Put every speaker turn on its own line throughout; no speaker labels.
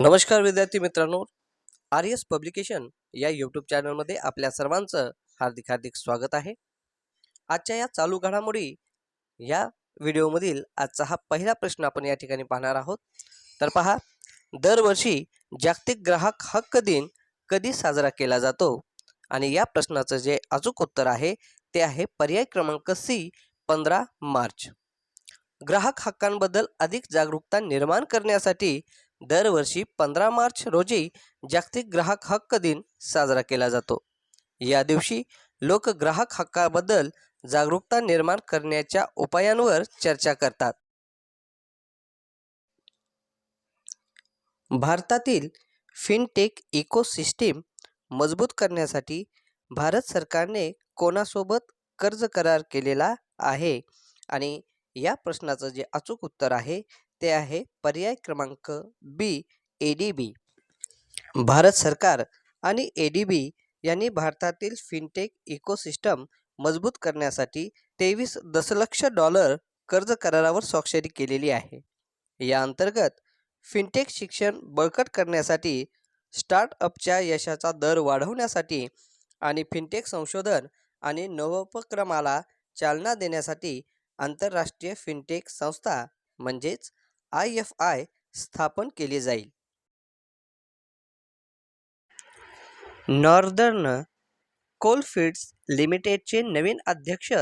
नमस्कार विद्यार्थी मित्रांनो आर एस पब्लिकेशन या यूट्यूब चॅनलमध्ये आपल्या सर्वांचं हार्दिक हार्दिक स्वागत आहे. आजच्या या चालू घडामोडी या व्हिडिओमधील आजचा हा पहिला प्रश्न आपण या ठिकाणी पाहणार आहोत. तर पहा दरवर्षी जागतिक ग्राहक हक्क दिन कधी साजरा केला जातो? आणि या प्रश्नाचं जे अचूक उत्तर आहे ते आहे पर्याय क्रमांक सी पंधरा मार्च. ग्राहक हक्कांबद्दल अधिक जागरूकता निर्माण करण्यासाठी दरवर्षी पंधरा मार्च रोजी जागतिक ग्राहक हक्क दिन साजरा केला जातो. या दिवशी लोक ग्राहक हक्काबद्दल जागरूकता निर्माण करण्याच्या उपायांवर चर्चा करतात. भारतातील फिनटेक इकोसिस्टीम मजबूत करण्यासाठी भारत सरकारने कोणासोबत कर्ज करार केलेला आहे? आणि या प्रश्नाचं जे अचूक उत्तर आहे ते आहे पर्याय क्रमांक बी ए डी बी. भारत सरकार आणि ए डी बी यांनी भारतातील फिनटेक इकोसिस्टम मजबूत करण्यासाठी तेवीस दशलक्ष डॉलर कर्ज करारावर स्वाक्षरी केलेली आहे. या अंतर्गत फिनटेक शिक्षण बळकट करण्यासाठी स्टार्टअपच्या यशाचा दर वाढवण्यासाठी आणि फिनटेक संशोधन आणि नवोपक्रमाला चालना देण्यासाठी आंतरराष्ट्रीय फिनटेक संस्था म्हणजेच आय एफ आय स्थापन केली जाईल. नॉर्दर्न कोलफिल्ड्स लिमिटेडचे नवीन अध्यक्ष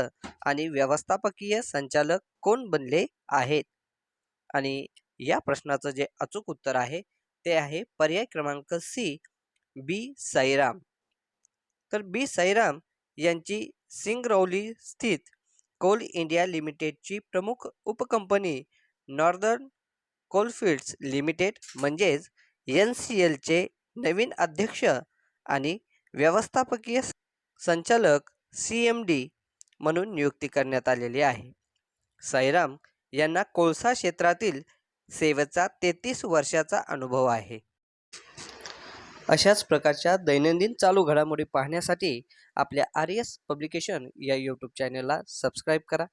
आणि व्यवस्थापकीय संचालक कोण बनले आहेत? आणि या प्रश्नाचं जे अचूक उत्तर आहे ते आहे पर्याय क्रमांक सी बी साईराम. तर बी साईराम यांची सिंगरौली स्थित कोल इंडिया लिमिटेडची प्रमुख उपकंपनी नॉर्दर्न कोलफील्ड्स लिमिटेड म्हणजेच एन सी एलचे नवीन अध्यक्ष आणि व्यवस्थापकीय संचालक सी एम डी म्हणून नियुक्ती करण्यात आलेली आहे. साईराम यांना कोळसा क्षेत्रातील सेवेचा तेहतीस वर्षाचा अनुभव आहे. अशाच प्रकारच्या दैनंदिन चालू घडामोडी पाहण्यासाठी आपल्या आर एस पब्लिकेशन या यूट्यूब चॅनलला सबस्क्राईब करा.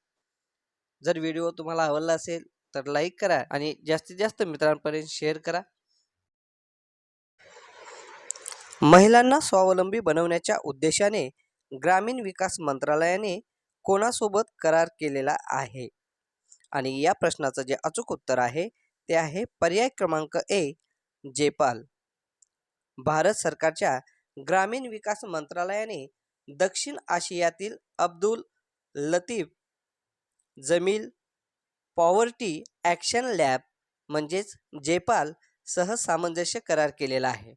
जर व्हिडिओ तुम्हाला आवडला असेल तर लाईक करा आणि जास्तीत जास्त मित्रांपर्यंत शेअर करा. महिलांना स्वावलंबी बनवण्याच्या उद्देशाने ग्रामीण विकास मंत्रालयाने कोणासोबत करार केलेला आहे? आणि या प्रश्नाचं जे अचूक उत्तर आहे ते आहे पर्याय क्रमांक ए जेपाल. भारत सरकारच्या ग्रामीण विकास मंत्रालयाने दक्षिण आशियातील Abdul Latif Jameel Poverty Action Lab म्हणजेच जेपाल सह सामंजस्य करार केलेला आहे.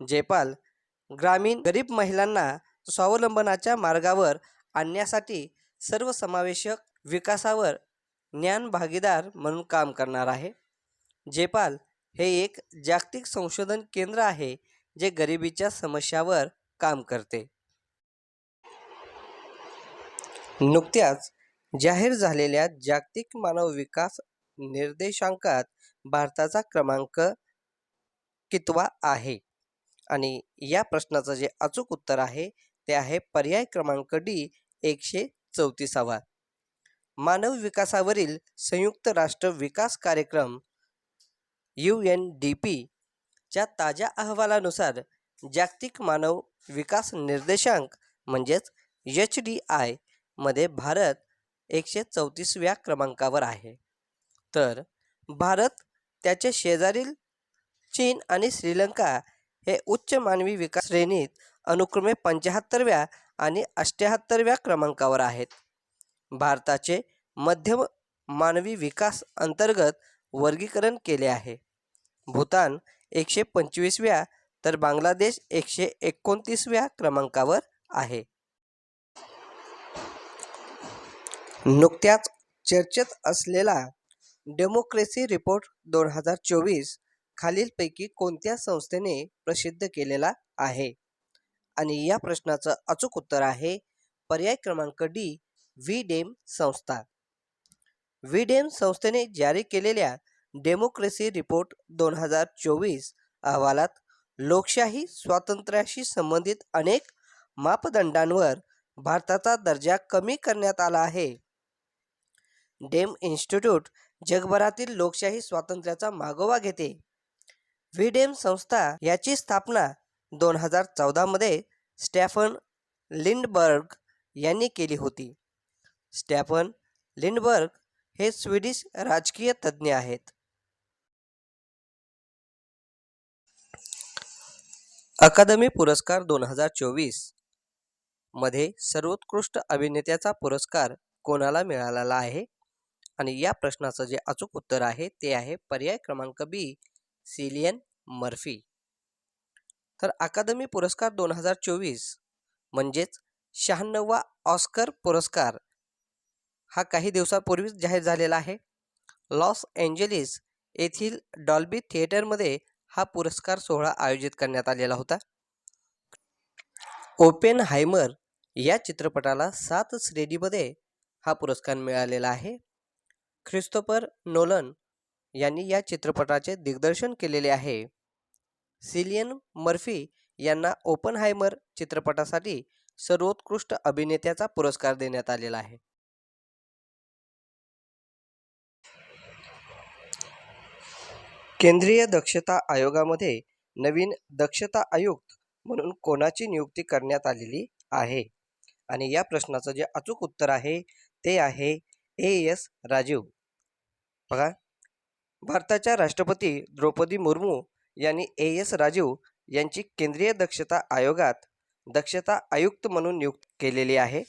जेपाल ग्रामीण गरीब महिलांना स्वावलंबनाच्या मार्गावर आणण्यासाठी सर्वसमावेशक विकासावर ज्ञान भागीदार म्हणून काम करणार आहे. जेपाल हे एक जागतिक संशोधन केंद्र आहे जे गरिबीच्या समस्यावर काम करते. नुकत्याच जाहीर झालेल्या जागतिक मानव विकास निर्देशांकात भारताचा क्रमांक कितवा आहे? आणि या प्रश्नाचं जे अचूक उत्तर आहे ते आहे पर्याय क्रमांक डी एकशे चौतीसावा. मानव विकासावरील संयुक्त राष्ट्र विकास कार्यक्रम यू एन डी पीच्या ताज्या अहवालानुसार जागतिक मानव विकास निर्देशांक म्हणजेच एच डी आयमध्ये भारत एकशे चौतीसव्या क्रमांकावर आहे. तर भारत त्याचे शेजारील चीन आणि श्रीलंका हे उच्च मानवी विकास श्रेणीत अनुक्रमे पंच्याहत्तरव्या आणि अष्ट्याहत्तरव्या क्रमांकावर आहेत. भारताचे मध्यम मानवी विकास अंतर्गत वर्गीकरण केले आहे. भूतान एकशे पंचवीसव्या तर बांगलादेश एकशे एकोणतीसव्या क्रमांकावर आहे. नुकत्याच चर्चेत असलेला डेमोक्रेसी रिपोर्ट दोन हजार चोवीस खालीलपैकी कोणत्या संस्थेने प्रसिद्ध केलेला आहे? आणि या प्रश्नाचं अचूक उत्तर आहे पर्याय क्रमांक डी व्ही डेम संस्था. व्ही डेम संस्थेने जारी केलेल्या डेमोक्रेसी रिपोर्ट दोन हजार चोवीस अहवालात लोकशाही स्वातंत्र्याशी संबंधित अनेक मापदंडांवर भारताचा दर्जा कमी करण्यात आला आहे. डेम इन्स्टिट्यूट जगभरातील लोकशाही स्वातंत्र्याचा मागोवा घेते. व्हीडेम संस्था याची स्थापना दोन हजार चौदामध्ये स्टॅफन लिंडबर्ग यांनी केली होती. स्टॅफन लिंडबर्ग हे स्वीडिश राजकीय तज्ज्ञ आहेत. अकादमी पुरस्कार दोन हजार चोवीसमध्ये सर्वोत्कृष्ट अभिनेत्याचा पुरस्कार कोणाला मिळालेला आहे? आणि या प्रश्नाचं जे अचूक उत्तर आहे ते आहे पर्याय क्रमांक बी सिलियन मर्फी. तर अकादमी पुरस्कार दोन हजार चोवीस म्हणजेच शहाण्णववा ऑस्कर पुरस्कार हा काही दिवसापूर्वीच जाहीर झालेला आहे. लॉस एंजेलिस येथील डॉल्बी थिएटरमध्ये हा पुरस्कार सोहळा आयोजित करण्यात आलेला होता. ओपेन हायमर या चित्रपटाला सात श्रेणीमध्ये हा पुरस्कार मिळालेला आहे. ख्रिस्तोपर नोलन यांनी या चित्रपटाचे दिग्दर्शन केलेले आहे. सिलियन मर्फी यांना ओपन हायमर चित्रपटासाठी सर्वोत्कृष्ट अभिनेत्याचा पुरस्कार देण्यात आलेला आहे. केंद्रीय दक्षता आयोगामध्ये नवीन दक्षता आयुक्त म्हणून कोणाची नियुक्ती करण्यात आलेली आहे? आणि या प्रश्नाचं जे अचूक उत्तर आहे ते आहे ए एस राजीव. बघा भारताच्या राष्ट्रपती द्रौपदी मुर्मू यांनी ए. एस. राजीव यांची केंद्रीय दक्षता आयोगात दक्षता आयुक्त म्हणून नियुक्त केलेली आहे.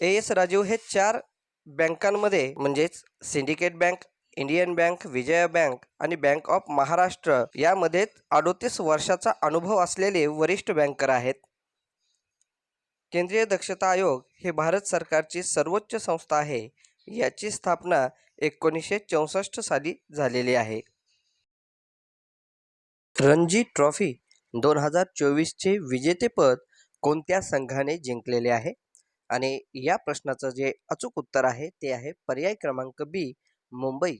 ए. एस. राजीव हे चार बँकांमध्ये म्हणजेच Syndicate Bank Indian Bank Vijaya Bank आणि बँक ऑफ महाराष्ट्र यामध्ये अडोतीस वर्षाचा अनुभव असलेले वरिष्ठ बँकर आहेत. केंद्रीय दक्षता आयोग हे भारत सरकारची सर्वोच्च संस्था आहे याची स्थापना एकोणीसशे चौसष्ट साली झालेली आहे. रणजी ट्रॉफी दोन हजार चोवीसचे विजेतेपद कोणत्या संघाने जिंकलेले आहे? आणि या प्रश्नाचं जे अचूक उत्तर आहे ते आहे पर्याय क्रमांक बी मुंबई.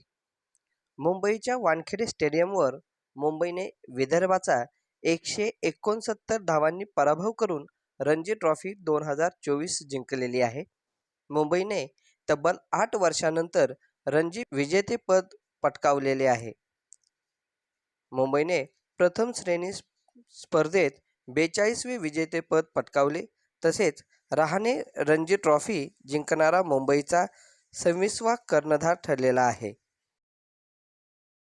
मुंबईच्या वानखेडे स्टेडियमवर मुंबईने विदर्भाचा एकशे एकोणसत्तर धावांनी पराभव करून रणजी ट्रॉफी दोन हजार चोवीस जिंकलेली आहे. मुंबईने तब्बल आठ वर्षानंतर रणजी विजेतेपद पटकावलेले आहे. मुंबईने प्रथम श्रेणी स्पर्धेत बेचाळीसवे विजेतेपद पटकावले. तसेच रहाणे रणजी ट्रॉफी जिंकणारा मुंबईचा सव्वीसवा कर्णधार ठरलेला आहे.